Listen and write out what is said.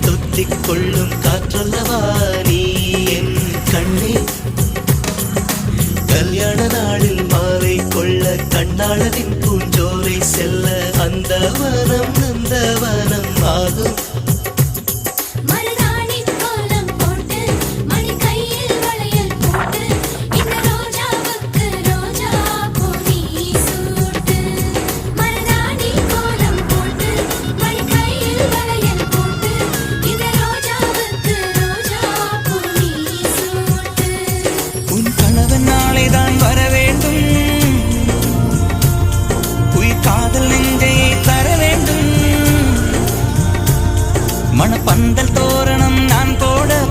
தொத்திக் கொள்ளும் காற்றல்லவா நீ என் கண்ணே. கல்யாண நாளில் மாலை கொள்ள கண்ணாளனின் அது நாளைதான் வர வேண்டும். உயிர் காதல் நெஞ்சையை தர வேண்டும். மனப்பந்தல்